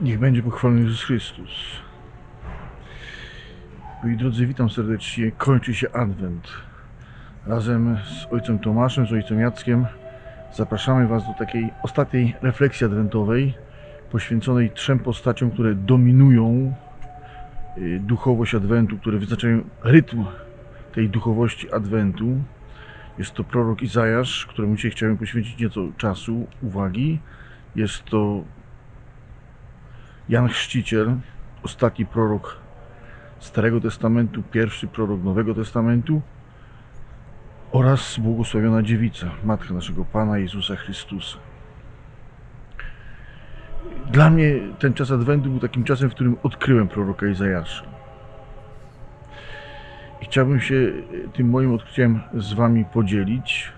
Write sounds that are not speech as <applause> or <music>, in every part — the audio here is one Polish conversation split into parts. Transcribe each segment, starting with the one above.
Niech będzie pochwalony Jezus Chrystus. Moi drodzy, witam serdecznie. Kończy się Adwent. Razem z ojcem Tomaszem, z ojcem Jackiem zapraszamy Was do takiej ostatniej refleksji adwentowej poświęconej trzem postaciom, które dominują y, duchowość Adwentu, które wyznaczają rytm tej duchowości Adwentu. Jest to prorok Izajasz, któremu dzisiaj chciałem poświęcić nieco czasu, uwagi. Jest to Jan Chrzciciel, ostatni prorok Starego Testamentu, pierwszy prorok Nowego Testamentu oraz błogosławiona dziewica, matka naszego Pana Jezusa Chrystusa. Dla mnie ten czas Adwentu był takim czasem, w którym odkryłem proroka Izajasza. I chciałbym się tym moim odkryciem z Wami podzielić,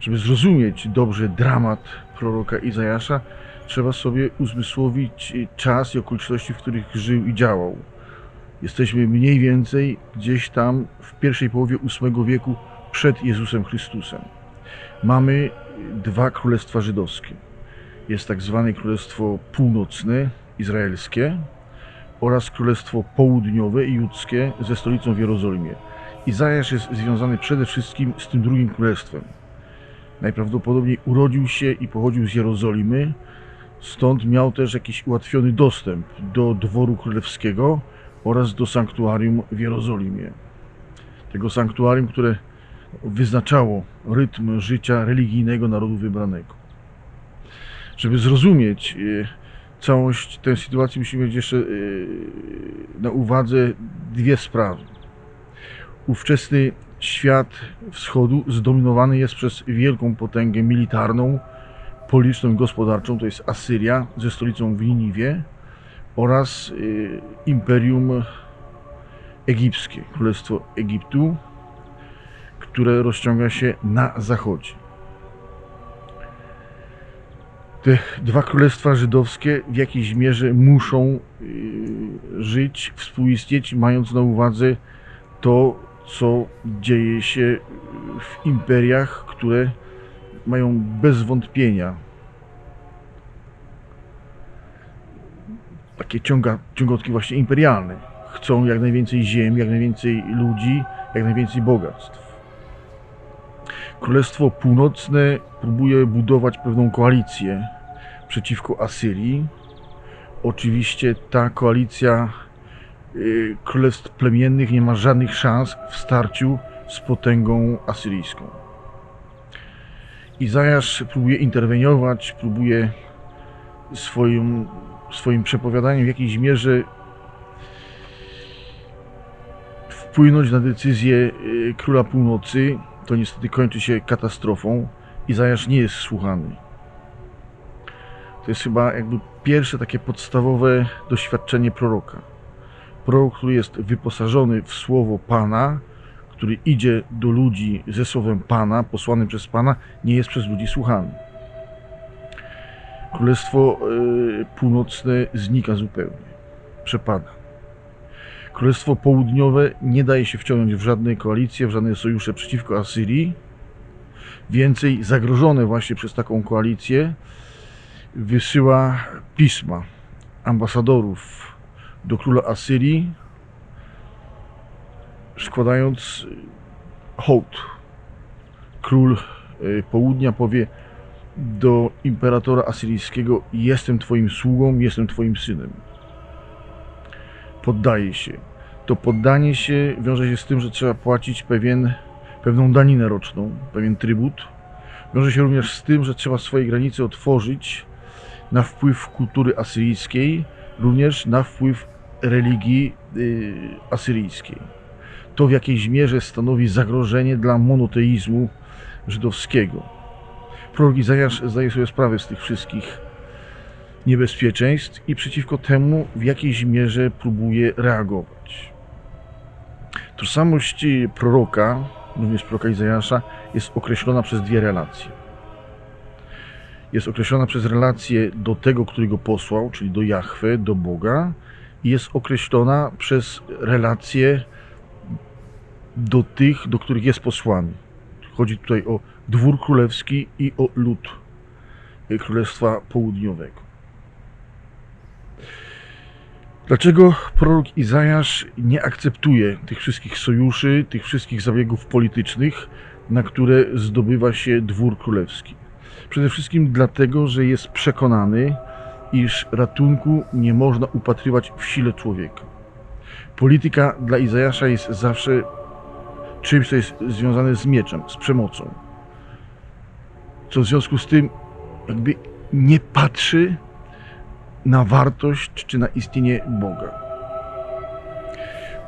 żeby zrozumieć dobrze dramat proroka Izajasza, trzeba sobie uzmysłowić czas i okoliczności, w których żył i działał. Jesteśmy mniej więcej gdzieś tam w pierwszej połowie VIII wieku przed Jezusem Chrystusem. Mamy dwa królestwa żydowskie. Jest tak zwane Królestwo Północne, izraelskie oraz Królestwo Południowe i Judzkie ze stolicą w Jerozolimie. Izajasz jest związany przede wszystkim z tym drugim królestwem. Najprawdopodobniej urodził się i pochodził z Jerozolimy, Stąd miał też jakiś ułatwiony dostęp do dworu królewskiego oraz do sanktuarium w Jerozolimie. Tego sanktuarium, które wyznaczało rytm życia religijnego narodu wybranego. Żeby zrozumieć e, całość tej sytuacji, musimy mieć jeszcze e, na uwadze dwie sprawy. Ówczesny świat wschodu zdominowany jest przez wielką potęgę militarną, polityczną i gospodarczą, to jest Asyria ze stolicą w Niniwie oraz y, Imperium Egipskie, Królestwo Egiptu, które rozciąga się na zachodzie. Te dwa królestwa żydowskie w jakiejś mierze muszą y, żyć, współistnieć, mając na uwadze to, co dzieje się w imperiach, które mają bez wątpienia takie ciąga, ciągotki właśnie imperialne. Chcą jak najwięcej ziemi, jak najwięcej ludzi, jak najwięcej bogactw. Królestwo Północne próbuje budować pewną koalicję przeciwko Asyrii. Oczywiście ta koalicja y, królestw plemiennych nie ma żadnych szans w starciu z potęgą asyryjską. Izajasz próbuje interweniować, próbuje swoim, swoim przepowiadaniem w jakiejś mierze wpłynąć na decyzję y, króla północy. To niestety kończy się katastrofą. Izajasz nie jest słuchany. To jest chyba jakby pierwsze takie podstawowe doświadczenie proroka. Prorok, który jest wyposażony w słowo Pana, który idzie do ludzi ze słowem Pana, posłanym przez Pana, nie jest przez ludzi słuchany. Królestwo y, Północne znika zupełnie, przepada. Królestwo Południowe nie daje się wciągnąć w żadne koalicje, w żadne sojusze przeciwko Asyrii. Więcej, zagrożone właśnie przez taką koalicję, wysyła pisma ambasadorów do króla Asyrii, składając hołd. Król y, południa powie do imperatora asyryjskiego: Jestem Twoim sługą, jestem Twoim synem. Poddaje się. To poddanie się wiąże się z tym, że trzeba płacić pewien, pewną daninę roczną, pewien trybut. Wiąże się również z tym, że trzeba swoje granice otworzyć na wpływ kultury asyryjskiej, również na wpływ religii y, asyryjskiej to w jakiejś mierze stanowi zagrożenie dla monoteizmu żydowskiego. Prorok Izajasz zdaje sobie sprawę z tych wszystkich niebezpieczeństw i przeciwko temu w jakiejś mierze próbuje reagować. Tożsamość proroka, również proroka Izajasza, jest określona przez dwie relacje. Jest określona przez relację do tego, który go posłał, czyli do Jahwe, do Boga, i jest określona przez relację do tych, do których jest posłany. Chodzi tutaj o dwór królewski i o lud Królestwa Południowego. Dlaczego prorok Izajasz nie akceptuje tych wszystkich sojuszy, tych wszystkich zabiegów politycznych, na które zdobywa się dwór królewski? Przede wszystkim dlatego, że jest przekonany, iż ratunku nie można upatrywać w sile człowieka. Polityka dla Izajasza jest zawsze czymś, co jest związane z mieczem, z przemocą. Co w związku z tym jakby nie patrzy na wartość czy na istnienie Boga.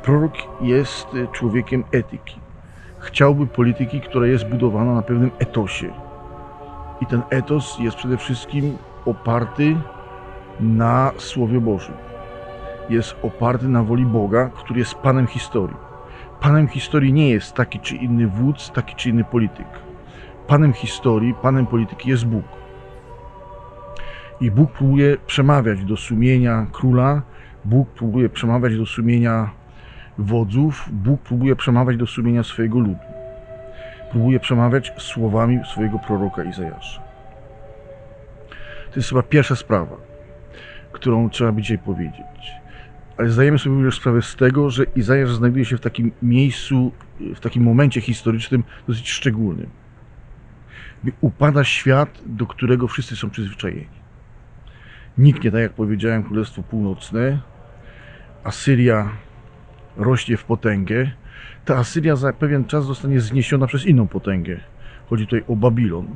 Prorok jest człowiekiem etyki. Chciałby polityki, która jest budowana na pewnym etosie. I ten etos jest przede wszystkim oparty na Słowie Bożym. Jest oparty na woli Boga, który jest Panem historii. Panem historii nie jest taki czy inny wódz, taki czy inny polityk. Panem historii, Panem polityki jest Bóg. I Bóg próbuje przemawiać do sumienia króla, Bóg próbuje przemawiać do sumienia wodzów, Bóg próbuje przemawiać do sumienia swojego ludu. Próbuje przemawiać słowami swojego proroka Izajasza. To jest chyba pierwsza sprawa, którą trzeba by dzisiaj powiedzieć. Ale zdajemy sobie również sprawę z tego, że Izajasz znajduje się w takim miejscu, w takim momencie historycznym dosyć szczególnym. Upada świat, do którego wszyscy są przyzwyczajeni. Nikt nie, tak jak powiedziałem, Królestwo Północne. Asyria rośnie w potęgę. Ta Asyria za pewien czas zostanie zniesiona przez inną potęgę. Chodzi tutaj o Babilon.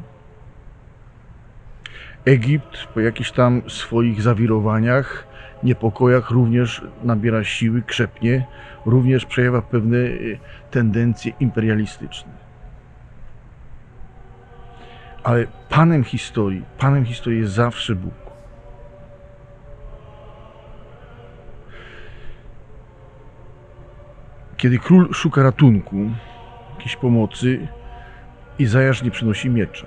Egipt po jakichś tam swoich zawirowaniach, niepokojach również nabiera siły, krzepnie, również przejawia pewne y, tendencje imperialistyczne. Ale panem historii, panem historii jest zawsze Bóg. Kiedy król szuka ratunku, jakiejś pomocy, Izajasz nie przynosi miecza.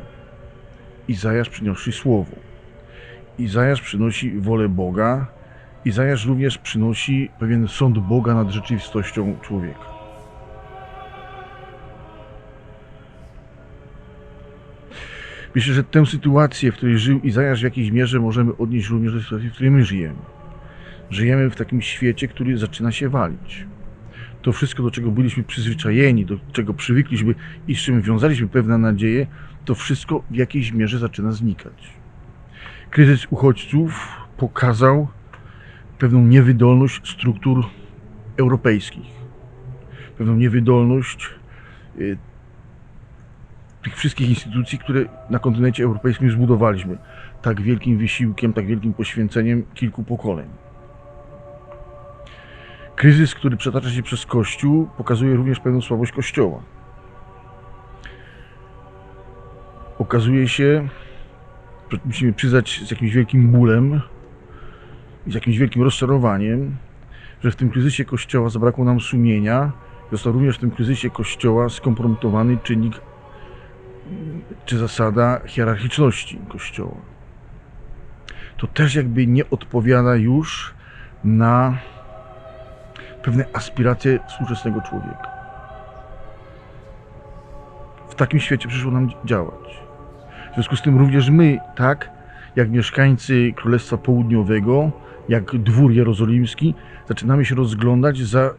Izajasz przynosi słowo. Izajasz przynosi wolę Boga. Izajasz również przynosi pewien sąd Boga nad rzeczywistością człowieka. Myślę, że tę sytuację, w której żył Izajasz w jakiejś mierze możemy odnieść również do sytuacji, w której my żyjemy. Żyjemy w takim świecie, który zaczyna się walić to wszystko, do czego byliśmy przyzwyczajeni, do czego przywykliśmy i z czym wiązaliśmy pewne nadzieje, to wszystko w jakiejś mierze zaczyna znikać. Kryzys uchodźców pokazał pewną niewydolność struktur europejskich, pewną niewydolność y, tych wszystkich instytucji, które na kontynencie europejskim zbudowaliśmy tak wielkim wysiłkiem, tak wielkim poświęceniem kilku pokoleń. Kryzys, który przetacza się przez Kościół, pokazuje również pewną słabość Kościoła. Okazuje się, musimy przyznać z jakimś wielkim bólem z jakimś wielkim rozczarowaniem, że w tym kryzysie Kościoła zabrakło nam sumienia. Został również w tym kryzysie Kościoła skompromitowany czynnik czy zasada hierarchiczności Kościoła. To też jakby nie odpowiada już na pewne aspiracje współczesnego człowieka. W takim świecie przyszło nam działać. W związku z tym również my, tak jak mieszkańcy Królestwa Południowego, jak dwór jerozolimski, zaczynamy się rozglądać za, e,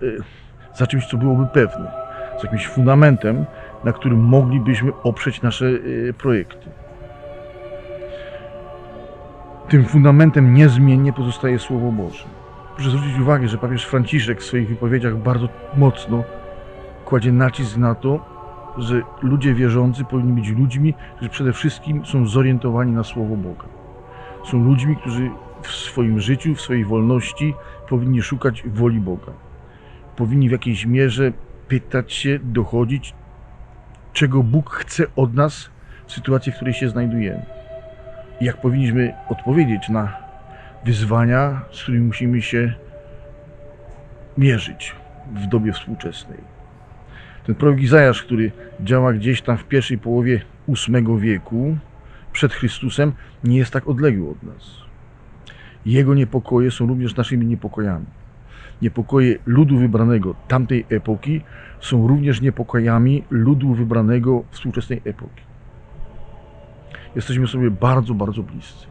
za czymś, co byłoby pewne, za jakimś fundamentem, na którym moglibyśmy oprzeć nasze e, projekty. Tym fundamentem niezmiennie pozostaje Słowo Boże. Proszę zwrócić uwagę, że papież Franciszek w swoich wypowiedziach bardzo mocno kładzie nacisk na to, że ludzie wierzący powinni być ludźmi, którzy przede wszystkim są zorientowani na Słowo Boga. Są ludźmi, którzy w swoim życiu, w swojej wolności powinni szukać woli Boga. Powinni w jakiejś mierze pytać się, dochodzić, czego Bóg chce od nas w sytuacji, w której się znajdujemy. I jak powinniśmy odpowiedzieć na wyzwania, z którymi musimy się mierzyć w dobie współczesnej. Ten prorok Izajasz, który działa gdzieś tam w pierwszej połowie VIII wieku przed Chrystusem, nie jest tak odległy od nas. Jego niepokoje są również naszymi niepokojami. Niepokoje ludu wybranego tamtej epoki są również niepokojami ludu wybranego współczesnej epoki. Jesteśmy sobie bardzo, bardzo bliscy.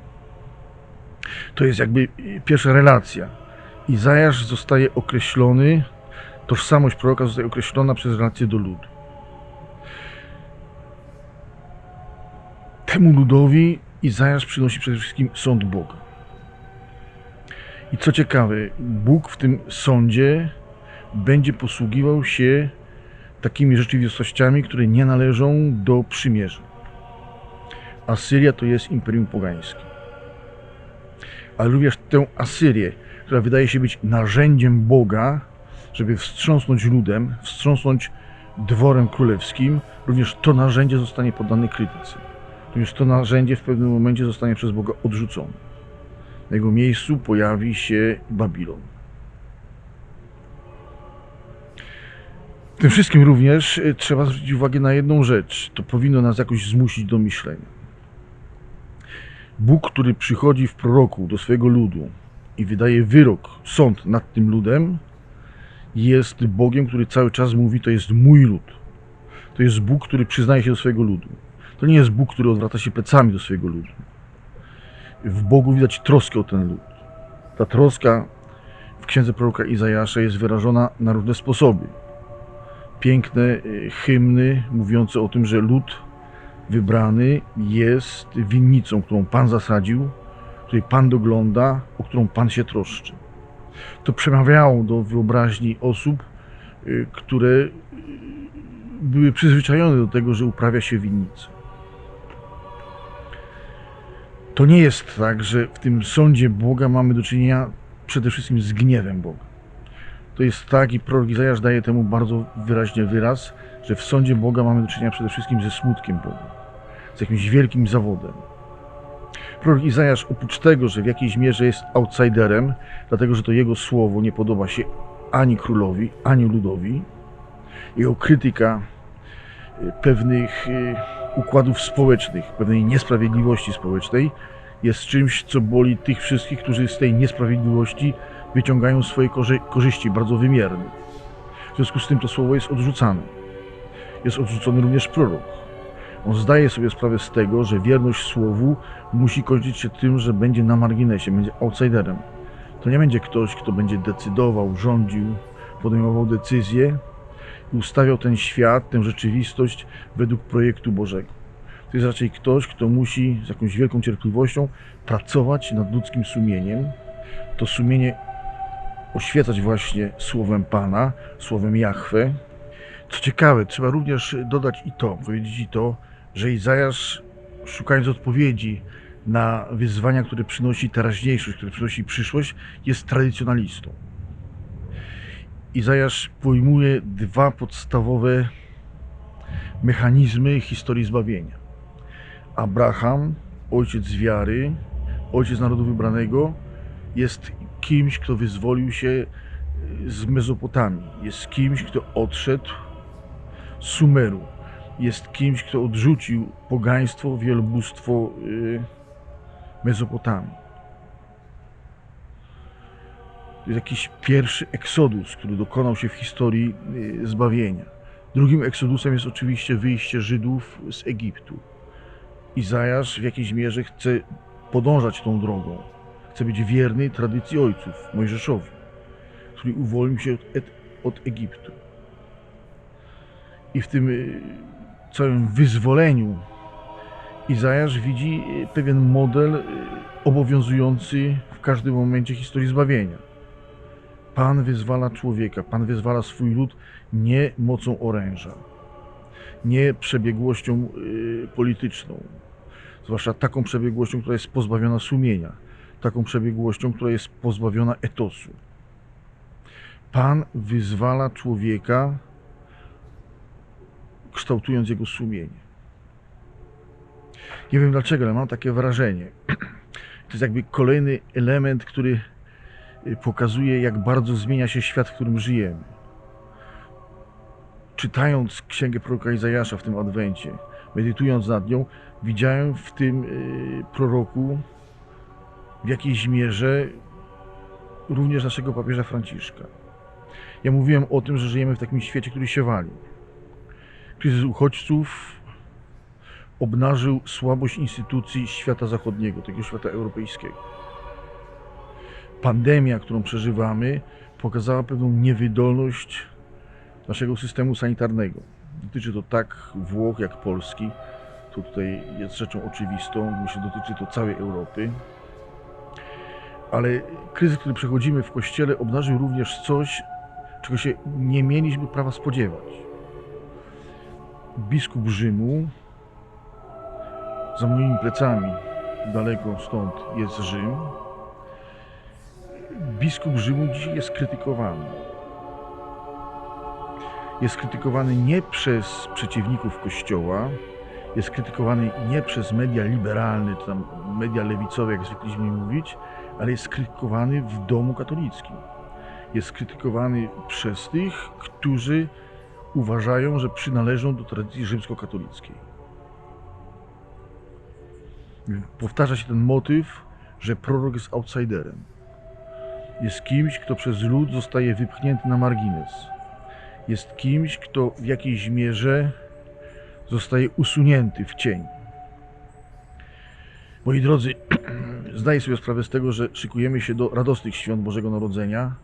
To jest jakby pierwsza relacja. Izajasz zostaje określony, tożsamość proroka zostaje określona przez relację do ludu. Temu ludowi Izajasz przynosi przede wszystkim sąd Boga. I co ciekawe, Bóg w tym sądzie będzie posługiwał się takimi rzeczywistościami, które nie należą do przymierza. Asyria to jest imperium pogańskie. Ale również tę Asyrię, która wydaje się być narzędziem Boga, żeby wstrząsnąć ludem, wstrząsnąć dworem królewskim, również to narzędzie zostanie poddane krytyce. Również to narzędzie w pewnym momencie zostanie przez Boga odrzucone. Na jego miejscu pojawi się Babilon. Tym wszystkim również y, trzeba zwrócić uwagę na jedną rzecz. To powinno nas jakoś zmusić do myślenia. Bóg, który przychodzi w proroku do swojego ludu i wydaje wyrok, sąd nad tym ludem, jest Bogiem, który cały czas mówi: To jest mój lud. To jest Bóg, który przyznaje się do swojego ludu. To nie jest Bóg, który odwraca się plecami do swojego ludu. W Bogu widać troskę o ten lud. Ta troska w księdze proroka Izajasza jest wyrażona na różne sposoby. Piękne y, hymny mówiące o tym, że lud wybrany jest winnicą, którą Pan zasadził, której Pan dogląda, o którą Pan się troszczy. To przemawiało do wyobraźni osób, y, które były przyzwyczajone do tego, że uprawia się winnicę. To nie jest tak, że w tym sądzie Boga mamy do czynienia przede wszystkim z gniewem Boga. To jest tak i prorok Izajasz daje temu bardzo wyraźnie wyraz, że w sądzie Boga mamy do czynienia przede wszystkim ze smutkiem Boga, z jakimś wielkim zawodem. Prorok Izajasz oprócz tego, że w jakiejś mierze jest outsiderem, dlatego że to jego słowo nie podoba się ani królowi, ani ludowi, jego krytyka y, pewnych y, układów społecznych, pewnej niesprawiedliwości społecznej jest czymś, co boli tych wszystkich, którzy z tej niesprawiedliwości wyciągają swoje korzy- korzyści bardzo wymierne. W związku z tym to słowo jest odrzucane. Jest odrzucony również prorok. On zdaje sobie sprawę z tego, że wierność słowu musi kończyć się tym, że będzie na marginesie, będzie outsiderem. To nie będzie ktoś, kto będzie decydował, rządził, podejmował decyzje ustawiał ten świat, tę rzeczywistość według projektu Bożego. To jest raczej ktoś, kto musi z jakąś wielką cierpliwością pracować nad ludzkim sumieniem. To sumienie oświecać właśnie słowem Pana, słowem Jahwe. Co ciekawe, trzeba również dodać i to, powiedzieć i to, że Izajasz, szukając odpowiedzi na wyzwania, które przynosi teraźniejszość, które przynosi przyszłość, jest tradycjonalistą. Izajasz pojmuje dwa podstawowe mechanizmy historii zbawienia. Abraham, ojciec wiary, ojciec narodu wybranego, jest kimś, kto wyzwolił się z Mezopotamii. Jest kimś, kto odszedł z Sumeru. Jest kimś, kto odrzucił pogaństwo, wielobóstwo y, Mezopotamii. To jest jakiś pierwszy eksodus, który dokonał się w historii y, zbawienia. Drugim eksodusem jest oczywiście wyjście Żydów z Egiptu. Izajasz w jakiejś mierze chce podążać tą drogą. Chce być wierny tradycji ojców, Mojżeszowi, który uwolnił się od, od Egiptu. I w tym y, całym wyzwoleniu Izajasz widzi y, pewien model obowiązujący w każdym momencie historii zbawienia. Pan wyzwala człowieka, Pan wyzwala swój lud nie mocą oręża, nie przebiegłością y, polityczną, zwłaszcza taką przebiegłością, która jest pozbawiona sumienia, taką przebiegłością, która jest pozbawiona etosu. Pan wyzwala człowieka, kształtując jego sumienie. Nie wiem dlaczego, ale mam takie wrażenie. <clears throat> To jest jakby kolejny element, który pokazuje, jak bardzo zmienia się świat, w którym żyjemy. Czytając księgę proroka Izajasza w tym adwencie, medytując nad nią, widziałem w tym y, proroku w jakiejś mierze również naszego papieża Franciszka. Ja mówiłem o tym, że żyjemy w takim świecie, który się wali. Kryzys uchodźców obnażył słabość instytucji świata zachodniego, tego świata europejskiego. Pandemia, którą przeżywamy, pokazała pewną niewydolność naszego systemu sanitarnego. Dotyczy to tak Włoch, jak Polski. To tutaj jest rzeczą oczywistą. Myślę, dotyczy to całej Europy. Ale kryzys, który przechodzimy w Kościele, obnażył również coś, czego się nie mieliśmy prawa spodziewać. Biskup Rzymu, za moimi plecami, daleko stąd jest Rzym, biskup Rzymu dzisiaj jest krytykowany. Jest krytykowany nie przez przeciwników Kościoła, jest krytykowany nie przez media liberalne, czy tam media lewicowe, jak zwykliśmy mówić, ale jest krytykowany w domu katolickim. Jest krytykowany przez tych, którzy uważają, że przynależą do tradycji rzymskokatolickiej. Powtarza się ten motyw, że prorok jest outsiderem. Jest kimś, kto przez lud zostaje wypchnięty na margines. Jest kimś, kto w jakiejś mierze zostaje usunięty w cień. Moi drodzy, <clears throat> zdaję sobie sprawę z tego, że szykujemy się do radosnych świąt Bożego Narodzenia.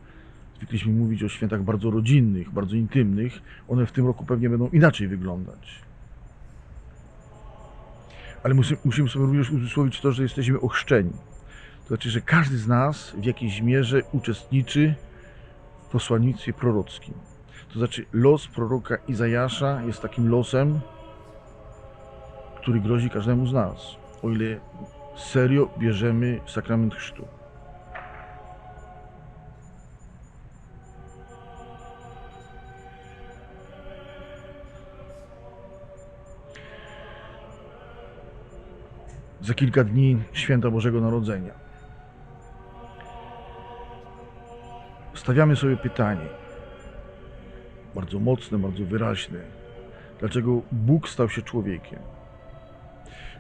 Zwykliśmy mówić o świętach bardzo rodzinnych, bardzo intymnych. One w tym roku pewnie będą inaczej wyglądać. Ale musimy, sobie również uzmysłowić to, że jesteśmy ochrzczeni. To znaczy, że każdy z nas w jakiejś mierze uczestniczy w posłannictwie prorockim. To znaczy, los proroka Izajasza jest takim losem, który grozi każdemu z nas, o ile serio bierzemy sakrament chrztu. Za kilka dni święta Bożego Narodzenia. Stawiamy sobie pytanie, bardzo mocne, bardzo wyraźne, dlaczego Bóg stał się człowiekiem.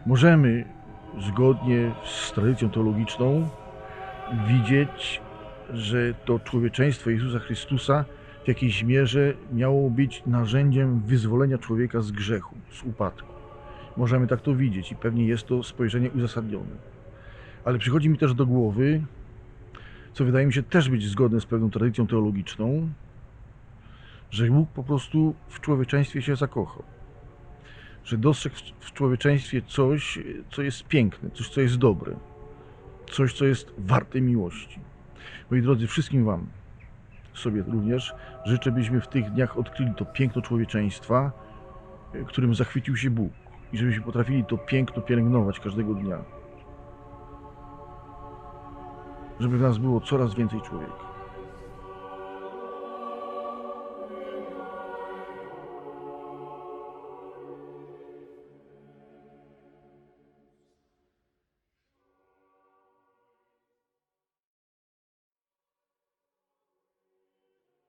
Możemy zgodnie z tradycją teologiczną widzieć, że to człowieczeństwo Jezusa Chrystusa w jakiejś mierze miało być narzędziem wyzwolenia człowieka z grzechu, z upadku. Możemy tak to widzieć i pewnie jest to spojrzenie uzasadnione. Ale przychodzi mi też do głowy, co wydaje mi się też być zgodne z pewną tradycją teologiczną, że Bóg po prostu w człowieczeństwie się zakochał. Że dostrzegł w- człowieczeństwie coś, co jest piękne, coś, co jest dobre, coś, co jest warte miłości. Moi drodzy, wszystkim Wam, sobie również, życzę, byśmy w tych dniach odkryli to piękno człowieczeństwa, e, którym zachwycił się Bóg i żebyśmy potrafili to piękno pielęgnować każdego dnia. Żeby w nas było coraz więcej człowieka.